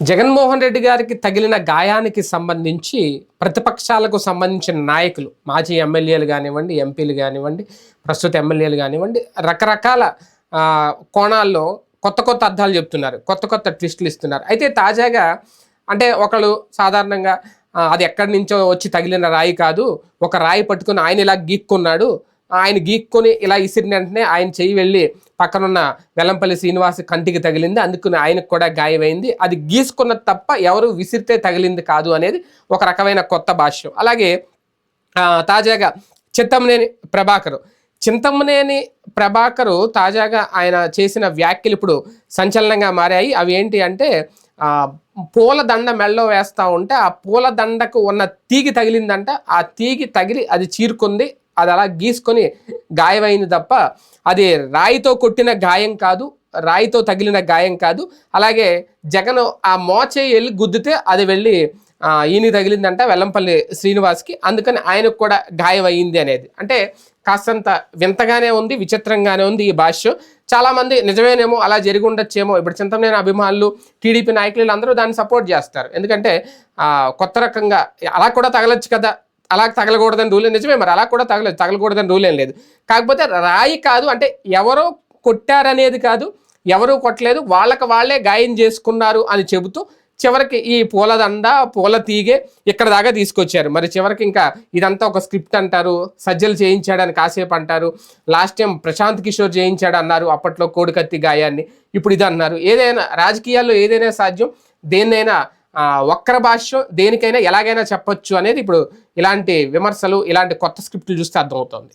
జగన్మోహన్ రెడ్డి గారికి తగిలిన గాయానికి సంబంధించి ప్రతిపక్షాలకు సంబంధించిన నాయకులు మాజీ ఎమ్మెల్యేలు కానివ్వండి ఎంపీలు కానివ్వండి ప్రస్తుత ఎమ్మెల్యేలు కానివ్వండి రకరకాల కోణాల్లో కొత్త కొత్త అర్థాలు చెప్తున్నారు కొత్త కొత్త ట్విస్టులు ఇస్తున్నారు. అయితే తాజాగా అంటే ఒకళ్ళు సాధారణంగా అది ఎక్కడి నుంచో వచ్చి తగిలిన రాయి కాదు ఒక రాయి పట్టుకుని ఆయన ఇలా గీక్కున్నాడు ఆయన గీక్కొని ఇలా ఇసిరిన వెంటనే ఆయన చెయ్యి వెళ్ళి పక్కనున్న వెల్లంపల్లి శ్రీనివాస్ కంటికి తగిలింది. అందుకుని ఆయనకు కూడా గాయమైంది. అది గీసుకున్నది తప్ప ఎవరు విసిరితే తగిలింది కాదు అనేది ఒక రకమైన కొత్త భాష్యం. అలాగే తాజాగా చిత్తమనేని ప్రభాకర్. చింతమనేని ప్రభాకరు తాజాగా ఆయన చేసిన వ్యాఖ్యలు ఇప్పుడు సంచలనంగా మారాయి. అవి ఏంటి అంటే పూలదండ పూల దండ మెళ్ళో వేస్తూ ఉంటే ఆ పూల దండకు ఉన్న తీగి తగిలిందంట. ఆ తీగి తగిలి అది చీరుకుంది. అది అలా గీసుకొని గాయమైంది తప్ప అది రాయితో కొట్టిన గాయం కాదు రాయితో తగిలిన గాయం కాదు. అలాగే జగన్ ఆ మోచే వెళ్ళి గుద్దితే అది వెళ్ళి ఆ, ఈయన తగిలిందంట వెల్లంపల్లి శ్రీనివాస్కి. అందుకని ఆయనకు కూడా గాయం అయ్యింది అనేది. అంటే కాస్తంత వింతగానే ఉంది విచిత్రంగానే ఉంది ఈ భాష్యం. చాలామంది నిజమేనేమో అలా జరిగి ఉండొచ్చేమో. ఇప్పుడు చింతమనేని అభిమానులు టీడీపీ నాయకులు అందరూ దాన్ని సపోర్ట్ చేస్తారు. ఎందుకంటే కొత్త రకంగా అలా కూడా తగలొచ్చు కదా. అలా తగలకూడదని రూల్ నిజమే మరి అలా కూడా తగలేదు తగలకూడదని రూల్ ఏం లేదు. కాకపోతే రాయి కాదు అంటే ఎవరో కొట్టారనేది కాదు ఎవరూ కొట్టలేదు వాళ్ళకి వాళ్ళే గాయం చేసుకున్నారు అని చెబుతూ చివరికి ఈ పూలదండ పూల తీగే ఇక్కడ దాకా తీసుకొచ్చారు. మరి చివరికి ఇంకా ఇదంతా ఒక స్క్రిప్ట్ అంటారు సజ్జలు చేయించాడని కాసేపు అంటారు లాస్ట్ టైం ప్రశాంత్ కిషోర్ చేయించాడు అన్నారు అప్పట్లో కోడికత్తి గాయాన్ని ఇప్పుడు ఇది అన్నారు ఏదైనా రాజకీయాల్లో ఏదైనా సాధ్యం దేన్నైనా వక్ర భాష్యం దేనికైనా ఎలాగైనా చెప్పొచ్చు అనేది ఇప్పుడు ఇలాంటి విమర్శలు ఇలాంటి కొత్త స్క్రిప్ట్లు చూస్తే అర్థమవుతుంది.